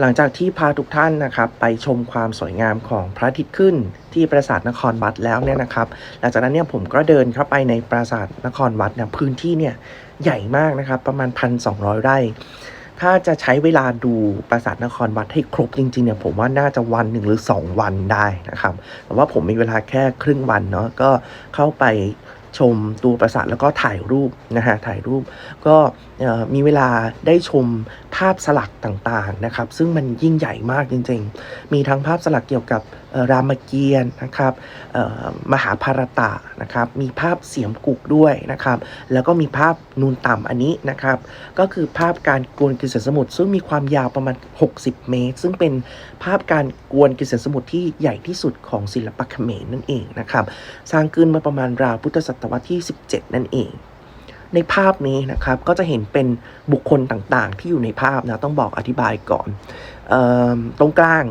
หลังจากที่พาทุกท่านนะครับไปชมความสวยงามของพระอาทิตย์ขึ้นที่ปราสาทนครวัดแล้วเนี่ยนะครับ หลังจากนั้นเนี่ยผมก็เดินเข้าไปในปราสาทนครวัดเนี่ยพื้นที่เนี่ยใหญ่มากนะครับประมาณ 1,200 ไร่ ถ้าจะใช้เวลาดูปราสาทนครวัดให้ครบจริงๆเนี่ยผมว่าน่าจะวันหนึ่งหรือ 2 วันได้นะครับแต่ว่าผมมีเวลาแค่ครึ่งวันเนาะก็เข้าไป ชมตัวปราสาทแล้วก็ถ่ายรูปนะฮะถ่ายรูปก็มีเวลาได้ชมภาพสลักต่างๆนะครับ ซึ่งมันยิ่งใหญ่มากจริงๆ มีทั้งภาพสลักเกี่ยวกับรามเกียรติ์นะครับมหาภารตะนะครับมีภาพเสียมกุกด้วยนะครับแล้วก็มีภาพนูนต่ำอันนี้นะครับก็คือภาพการกวนกระแสสมุทรซึ่งมีความยาวประมาณ 60 เมตร ซึ่งเป็นภาพการกวนกระแสสมุทรที่ใหญ่ที่สุดของศิลปะเขมรนั่นเองนะครับสร้างขึ้นมาประมาณราวพุทธศตวรรษที่ 17 นั่นเองในภาพนี้นะครับก็จะเห็นเป็นบุคคลต่างๆ ที่อยู่ในภาพนะต้องบอกอธิบายก่อนออตรงกลาง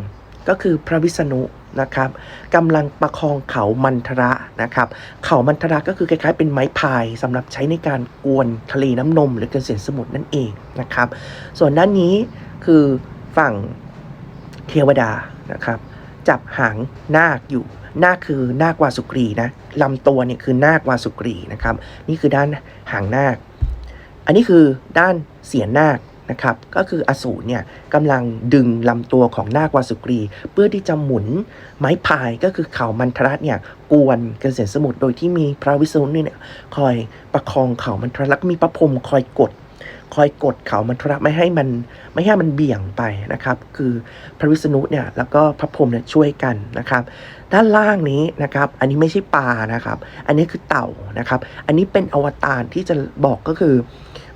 ก็คือพระวิษณุนะครับกำลังประคองเขามันทระนะครับเขามันทระก็คือคล้ายๆเป็นไม้พายสำหรับใช้ในการกวนทะเลน้ำนม หรือเกษตรสมุทรนั่นเองนะครับ ส่วนด้านนี้คือฝั่งเทวดานะครับจับหางนาคอยู่นาคคือนาควาสุกรีนะลำตัวเนี่ยคือนาควาสุกรีนะครับ นี่คือด้านหางนาค อันนี้คือด้านเสียนนาค นะครับ ก็คืออสูรเนี่ยกำลังดึงลำตัวของนาควาสุกรี เพื่อที่จะหมุนไม้พายก็คือเขามันทรัตเนี่ยกวนเกษตรสมุทรโดยที่มีพระวิษณุเนี่ยคอยประคองเขามันทรัตแล้วก็มีพระพรหมคอยกด คอยกดเขามันทรัตไม่ให้มันไม่ให้มันเบี่ยงไปนะครับ คือพระวิษณุเนี่ยแล้วก็พระพรหมเนี่ยช่วยกันนะครับ ด้านล่างนี้นะครับ อันนี้ไม่ใช่ปลานะครับ อันนี้คือเต่านะครับ อันนี้เป็นอวตารที่จะบอกก็คือ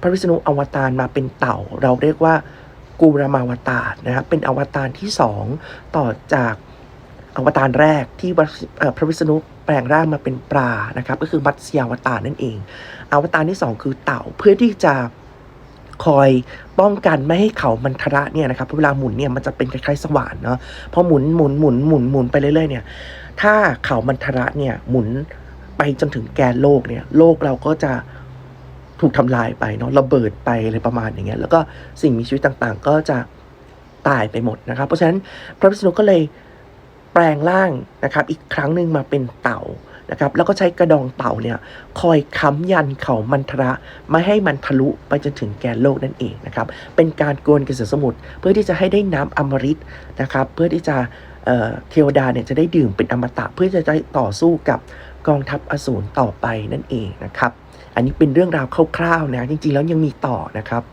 พระวิษณุอวตารมาเป็นเต่า เราเรียกว่ากูรมาวตารนะครับเป็นอวตารที่สองต่อจากอวตารแรกที่พระวิษณุแปลงร่างมาเป็นปลานะครับ ก็คือมัตสยาวตารนั่นเอง อวตารที่สองคือเต่าเพื่อที่จะคอยป้องกันไม่ให้เขามันทระเนี่ยนะครับเวลาหมุนเนี่ยมันจะเป็นคล้ายๆสว่านเนาะพอหมุนหมุนหมุนหมุนหมุนไปเรื่อยๆเนี่ยถ้าเขามันทระเนี่ยหมุนไปจนถึงแกนโลกเนี่ยโลกเราก็จะ ถูกทำลายไปเนาะระเบิดไปอะไรประมาณอย่างเงี้ยแล้วก็สิ่งมีชีวิตต่างๆ ก็จะตายไปหมดนะครับ เพราะฉะนั้นพระวิษณุก็เลยแปลงร่างนะครับ อีกครั้งหนึ่งมาเป็นเต่านะครับ แล้วก็ใช้กระดองเต่าเนี่ยคอยค้ำยันเขามันทระไม่ให้มันทะลุไปจนถึงแกนโลกนั่นเองนะครับ เป็นการกวนกระแสสมุทรเพื่อที่จะให้ได้น้ำอมฤตนะครับ เพื่อที่จะ เทวดาเนี่ยจะได้ดื่มเป็นอมตะเพื่อจะได้ต่อสู้กับกองทัพอสูรต่อไปนั่นเองนะครับ อันนี้เป็นเรื่องราวคร่าวๆนะจริงๆแล้วยังมีต่อนะครับ